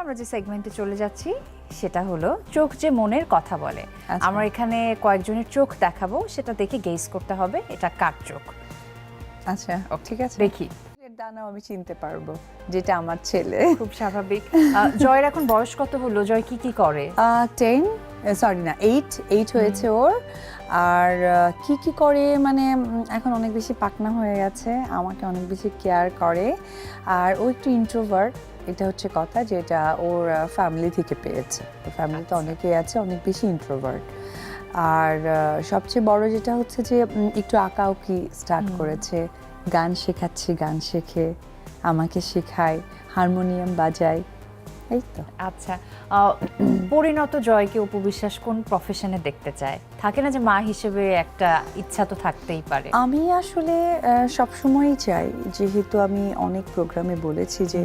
আমরা যে সেগমেন্টে চলে যাচ্ছি সেটা হলো চোখ যে মনের কথা বলে। আচ্ছা। আমরা এখানে কয়েকজনের চোখ দেখাবো সেটা দেখে গেস করতে হবে এটা কার চোখ? আচ্ছা ঠিক আছে। দেখি। এর দানা আমি চিনতে পারব যেটা আমার ছেলে। খুব স্বাভাবিক। জয়ের এখন বয়স কত হলো? জয় কি কি করে? টেন সরি না এইট এইট হয়েছে ওর। আর কি কি করে মানে এখন অনেক বেশি পাকনা হয়ে গেছে আমাকে অনেক বেশি কেয়ার করে। আর ও একটু ইন্ট্রোভার্ট এটা হচ্ছে কথা যেটা ওর ফ্যামিলি থেকে পেয়েছে। ফ্যামিলিতে আচ্ছা। অনেকেই আছে অনেক বেশি ইন্ট্রোভার্ট আর সবচেয়ে বড় যেটা হচ্ছে যে একটু একটু আঁকাউকি স্টার্ট করেছে। গান শেখাচ্ছি গান শেখে আমাকে শেখায় হারমোনিয়াম বাজায়। এই তো। আচ্ছা পরিণত জয়কে উপবিশ্বাস কোন প্রফেশনে দেখতে চায়? থাকে না যে মা হিসেবে একটা ইচ্ছা তো থাকতেই পারে। আমি আসলে সব সময়ই চাই যেহেতু আমি অনেক প্রোগ্রামে বলেছি যে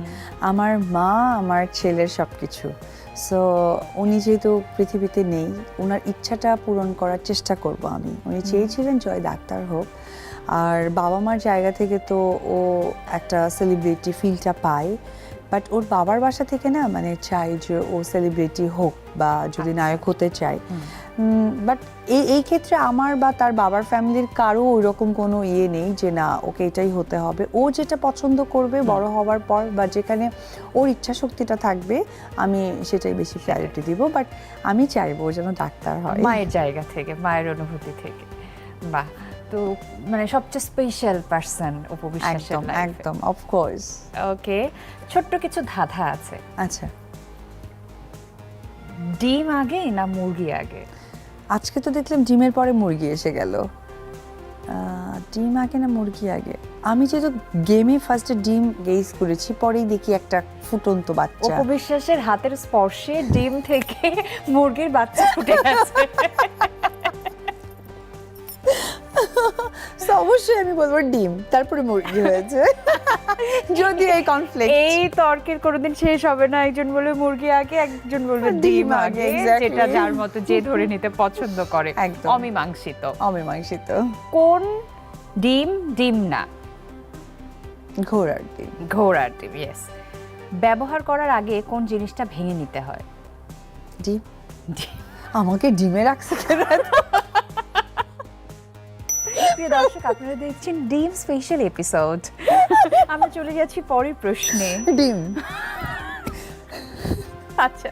আমার মা আমার ছেলের সব কিছু সো উনি যেহেতু পৃথিবীতে নেই ওনার ইচ্ছাটা পূরণ করার চেষ্টা করব আমি। উনি চেয়েছিলেন জয় ডাক্তার হোক। আর বাবা মার জায়গা থেকে তো ও একটা সেলিব্রিটি ফিলটা পায়। বাট ওর বাবার বাসা থেকে না মানে চাই যে ও সেলিব্রিটি হোক বা যদি নায়ক হতে চায়। বাট এই এই ক্ষেত্রে আমার বা তার বাবার ফ্যামিলির কারও ওইরকম কোনো ইয়ে নেই যে না ওকে এটাই হতে হবে। ও যেটা পছন্দ করবে বড় হওয়ার পর বা যেখানে ওর ইচ্ছা শক্তিটা থাকবে আমি সেটাই বেশি প্রায়োরিটি দিব। বাট আমি চাইব ও যেন ডাক্তার হয়। মায়ের জায়গা থেকে মায়ের অনুভূতি থেকে। বাহ। তো মানে সবচেয়ে স্পেশাল পার্সন উপবিশ্বাসের একদম একদম অফকোর্স ওকে ছোট্ট কিছু ধাঁধা আছে। আচ্ছা। ডিম আগে না মুরগি আগে? আজকে তো দেখলাম ডিমের পরে মুরগি এসে গেল। ডিম আগে না মুরগি আগে? আমি যেহেতু গেমে ফার্স্টে ডিম গেস করেছি পরেই দেখি একটা ফুটন্ত বাচ্চা। উপবিশ্বাসের হাতের স্পর্শে ডিম থেকে মুরগির বাচ্চা ফুটে গেছে। অবশ্যই আমি বলব ডিম তারপরে মুরগি হয়েছে। যদি এই কনফ্লিক্ট এই তর্কের কোনোদিন শেষ হবে না একজন বলবে মুরগি আগে একজন বলবে ডিম আগে যেটা যার মতো যে ধরে নিতে পছন্দ করে অমীমাংসিত। অমীমাংসিত। কোন ডিম ডিম না? ঘোড়ার ডিম। ঘোড়ার ডিম ইয়েস ব্যবহার করার আগে কোন জিনিসটা ভেঙে নিতে হয়? ডিম। আমাকে ডিমে রাখছে কেন? প্রিয় দর্শক আপনারা দেখছেন ডিম স্পেশাল এপিসোড আমরা চলে যাচ্ছি পরের প্রশ্নে। ডিম। আচ্ছা।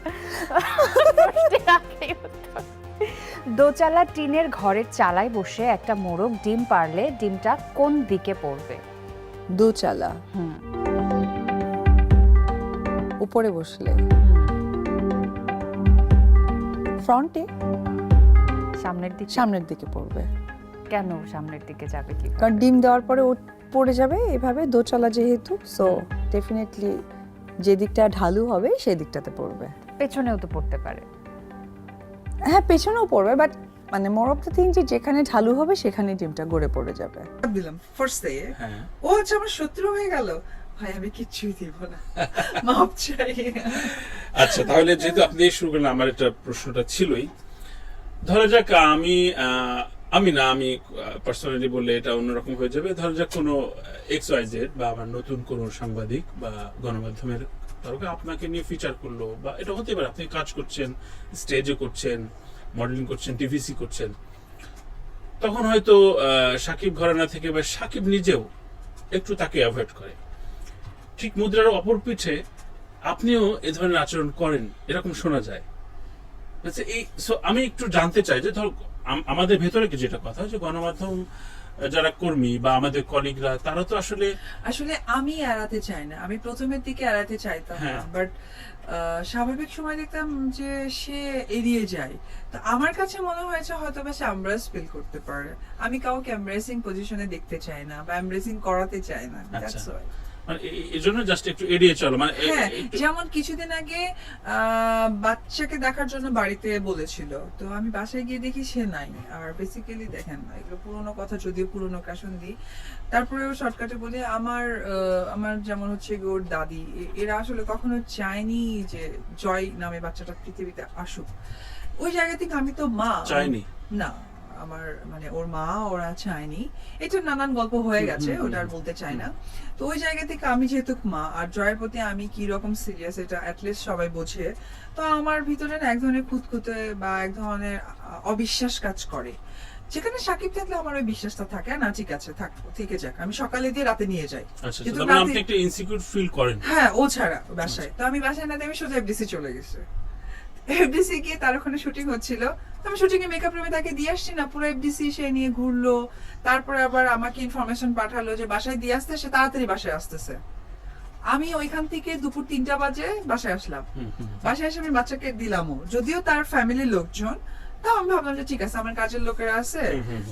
দোচালা টিনের ঘরের চালায় বসে একটা মোরগ ডিম পারলে ডিমটা কোন দিকে পড়বে? দোচালা। হুম। উপরে বসলে। ফ্রন্টে? সামনের দিকে। সামনের দিকে পড়বে। কেন সামনের দিকে যাবে কি কারণ ডিম দেওয়ার পরে ও পড়ে যাবে এভাবে দোচালা যেহেতু সো ডেফিনেটলি যে দিকটা ঢালু হবে সেই দিকটাতে পড়বে। পেছনেও তো পড়তে পারে। হ্যাঁ পেছনেও পড়বে বাট মানে মোর অফ দ্য থিং যে যেখানে ঢালু হবে সেখানে ডিমটা গড়ে পড়ে যাবে। দিলাম ফার্স্ট ডে হ্যাঁ। ও আচ্ছা আমার শত্রু হয়ে গেল। ভাই আমি কিচ্ছুই দিব না। মাপ চাই। আচ্ছা তাহলে যেহেতু আপনি শুরু করলেন আমার একটা প্রশ্নটা ছিলই। ধরা যাক আমি আমি না, আমি পার্সোনালি বললে এটা অন্যরকম হয়ে যাবে। ধরা যাক কোনো এক্স ওয়াই জেড বা আমার নতুন কোনো সাংবাদিক বা গণমাধ্যমের, ধরো আপনাকে নিয়ে ফিচার করল বা এটা হতে পারে, আপনি কাজ করছেন স্টেজে করছেন মডেলিং করছেন টিভিসি করছেন। তখন হয়তো সাকিব ঘরানা থেকে বা সাকিব নিজেও একটু তাকে অ্যাভয়েড করে। ঠিক মুদ্রার অপর পিঠে আপনিও এ ধরনের আচরণ করেন, এরকম শোনা যায়। আচ্ছা এই, so আমি একটু জানতে চাই যে ধর আমাদের ভেতরে যেটা কথা যে গণমাধ্যম যারা কর্মী বা আমাদের কলিগরা তারা তো আসলে আসলে আমি এড়াতে চাই না। আমি প্রথমের দিকে এড়াতে চাইতাম না। হ্যাঁ। বাট স্বাভাবিক সময় দেখতাম যে সে এড়িয়ে যায়। তো আমার কাছে মনে হয়েছে হয়তো বা সে এমব্রেস ফিল করতে পারে। আমি কাউকে এমব্রেসিং পজিশনে দেখতে চাই না বা এমব্রেসিং করাতে চাই না। আচ্ছা। That's মানে এই- এই জন্য জাস্ট একটু এড়িয়ে চলো মানে হ্যাঁ যেমন কিছুদিন আগে বাচ্চাকে দেখার জন্য বাড়িতে বলেছিল। তো আমি বাসায় গিয়ে দেখি সে নাই। আর বেসিক্যালি দেখেন এগুলো পুরোনো কথা যদিও পুরোনো কাশন দিই। তারপরেও শর্টকাটে বলি আমার আমার যেমন হচ্ছে ওর দাদি এরা আসলে কখনো চায়নি যে জয় নামে বাচ্চাটা পৃথিবীতে আসুক। ওই জায়গা থেকে আমি তো মা চায়নি? না। আমার মানে ওর মা ওরা চায়নি। এটা নানান গল্প হয়ে গেছে ওটা আর বলতে চাই না। তো ওই জায়গা থেকে আমি যেহেতু মা আর জয়ের প্রতি আমি কি রকম সিরিয়াস এটা অ্যাটলিস্ট সবাই বোঝে। তো আমার ভিতরে না এক ধরনের খুঁতখুঁতে বা এক ধরনের অবিশ্বাস কাজ করে। যেখানে সাকিব থাকলে আমার ওই বিশ্বাসটা থাকে না ঠিক আছে থাক থেকে যাক আমি সকালে দিয়ে রাতে নিয়ে যাই। আচ্ছা কিন্তু মানে আপনি একটা ইনসিকিউর ফিল করেন। হ্যাঁ ও ছাড়া বাসায়। তো আমি বাসায় না আমি সোজা এফডিসি চলে গেছে। এফডিসি গিয়ে তার ওখানে শুটিং হচ্ছিল। আমি শুটিং এ মেকআপ রুমে তাকে দিয়ে আসছি না পুরো এফডিসি সে নিয়ে ঘুরলো। তারপরে আবার আমাকে ইনফরমেশন পাঠালো যে বাসায় দিয়ে আসতে সে তাড়াতাড়ি বাসায় আসতেছে। আমি ওইখান থেকে দুপুর তিনটা বাজে বাসায় আসলাম। বাসায় এসে আমি বাচ্চাকে দিলামও। যদিও তার ফ্যামিলির লোকজন তাও আমি ভাবলাম যে ঠিক আছে আমার কাজের লোকেরা আছে।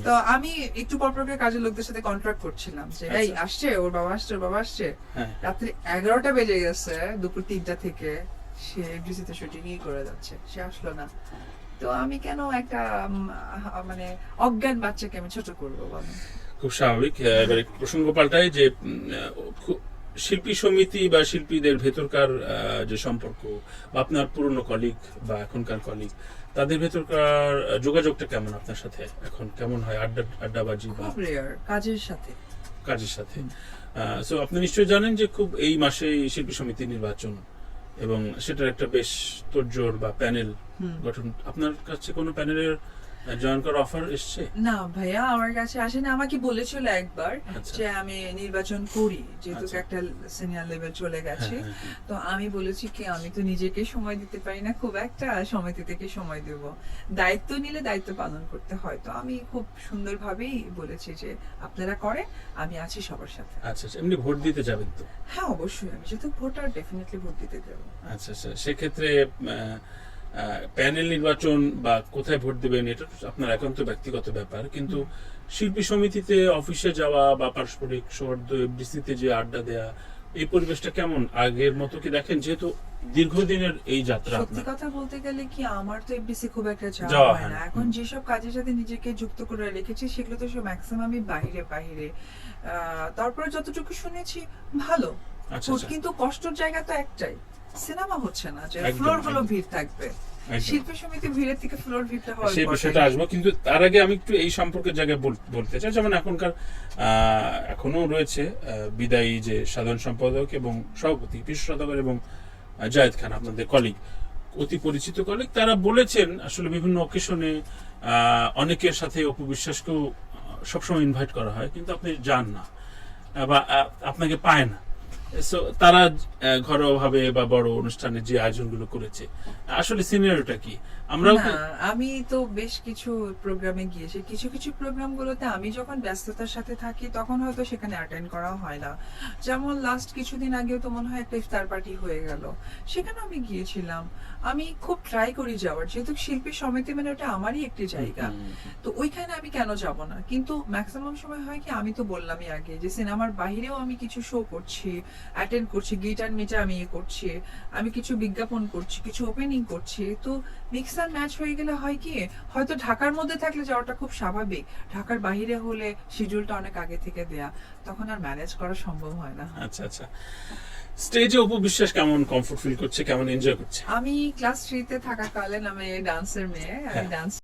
তো আমি একটু পর পর কাজের লোকদের সাথে কন্ট্রাক্ট করছিলাম যে এই আচ্ছা। আসছে ওর বাবা আসছে ওর বাবা আসছে। হ্যাঁ। রাত্রি এগারোটা বেজে গেছে দুপুর তিনটা থেকে। সে এফডিসিতে শুটিং করে যাচ্ছে সে আসলো না। তো আমি কেন একটা মানে অজ্ঞান বাচ্চাকে আমি ছোট করব খুব স্বাভাবিক। এবার প্রসঙ্গ পাল্টায় যে শিল্পী সমিতি বা শিল্পীদের ভেতরকার যে সম্পর্ক বা আপনার পুরনো কলিগ বা এখনকার কলিগ তাদের ভেতরকার যোগাযোগটা কেমন আপনার সাথে এখন? কেমন হয় আড্ডা আড্ডাবাজি বা কাজের সাথে। কাজের সাথে? সো আপনি নিশ্চয়ই জানেন যে খুব এই মাসে শিল্পী সমিতি নির্বাচন এবং সেটার একটা বেশ তোড়জোড় বা প্যানেল। গঠন আপনার কাছে কোনো প্যানেলের জয়েন করার অফার এসছে? না ভাইয়া আমার কাছে আসে না আমাকে বলেছিল একবার আচ্ছা। যে আমি নির্বাচন করি যেহেতু আচ্ছা। একটা সিনিয়র লেভেল চলে হ্যাঁ, গেছে। হ্যাঁ, হ্যাঁ। তো আমি বলেছি কি আমি তো নিজেকে সময় দিতে পারি না খুব একটা সমিতি থেকে সময় দেব। দায়িত্ব নিলে দায়িত্ব পালন করতে হয়। তো আমি খুব সুন্দরভাবেই বলেছি যে আপনারা করেন আমি আছি সবার সাথে। আচ্ছা আচ্ছা। এমনি ভোট দিতে যাবেন তো? হ্যাঁ অবশ্যই। আমি যেহেতু ভোটার ডেফিনেটলি ভোট দিতে দেবো আচ্ছা আচ্ছা। সেক্ষেত্রে প্যানেল নির্বাচন বা কোথায় ভোট দেবেন এটা আপনার একান্ত ব্যক্তিগত ব্যাপার কিন্তু শিল্পী সমিতিতে অফিসে যাওয়া বা পারস্পরিক সৌহার্দ্য এফডিসিতে যে আড্ডা দেয়া এই পরিবেশটা কেমন? আগের মতো কি দেখেন? যেহেতু দীর্ঘদিনের এই যাত্রা সত্যি কথা বলতে গেলে কি আমার তো এফবিসি খুব একটা যাওয়া হয় না। এখন যেসব কাজের সাথে নিজেকে যুক্ত করে রেখেছি সেগুলো তো সব ম্যাক্সিমামই বাইরে বাইরে। তারপরে যতটুকু শুনেছি ভালো। আচ্ছা আচ্ছা। কিন্তু কষ্টর জায়গা তো একটাই। সিনেমা হচ্ছে না যে ফ্লোরগুলো ভিড় থাকবে। শিল্পী সমিতি ভিড়ের থেকে ফ্লোর ভিড়টা হয় সেই বিষয়টা আসব কিন্তু তার আগে আমি একটু এই সম্পর্কে জায়গায় বলতে চাই যেমন এখনকার এখনও রয়েছে বিদায়ী যে সাধারণ সম্পাদক এবং সভাপতি বিশ্ব সদাগর এবং জায়েদ খান আপনাদের কলিগ অতি পরিচিত কলিগ তারা বলেছেন আসলে বিভিন্ন অকেশনে অনেকের সাথে অপবিশ্বাসকেও সবসময় ইনভাইট করা হয় কিন্তু আপনি যান না বা আপনাকে পায় না। So, তারা ঘরোয়াভাবে বা বড় অনুষ্ঠানে যে আয়োজনগুলো করেছে আসলে সিনিয়রটা কি? আমরাও আমি তো বেশ কিছু প্রোগ্রামে গিয়েছি। কিছু কিছু প্রোগ্রাম গুলোতে আমি যখন ব্যস্ততার সাথে থাকি তখন হয়তো সেখানে অ্যাটেন্ড করা হয় না। যেমন লাস্ট কিছুদিন আগেও তো মনে হয় একটা ইফতার পার্টি হয়ে গেল। সেখানে আমি গিয়েছিলাম। আমি খুব ট্রাই করি যাওয়ার যেহেতু শিল্পী সমিতি মানে ওটা আমারই একটি জায়গা। তো ওইখানে আমি কেন যাব না? কিন্তু ম্যাক্সিমাম সময় হয় কি আমি তো বললামই আগে যে সিনেমার বাইরেও আমি কিছু শো করছি। অ্যাটেন্ড করছি গিটার মিটা আমি ইয়ে করছি আমি কিছু বিজ্ঞাপন করছি কিছু ওপেনিং করছি তো মিক্স অ্যান্ড ম্যাচ হয়ে গেলে হয় কি হয়তো ঢাকার মধ্যে থাকলে যাওয়াটা খুব স্বাভাবিক ঢাকার বাইরে হলে শিডিউলটা অনেক আগে থেকে দেয়া তখন আর ম্যানেজ করা সম্ভব হয় না। আচ্ছা আচ্ছা। স্টেজে উপবিশ্বাস কেমন কমফোর্ট ফিল করছে কেমন এনজয় করছে? আমি ক্লাস থ্রিতে থাকাকালীন আমি ডান্সের মেয়ে আমি হ্যাঁ। ডান্স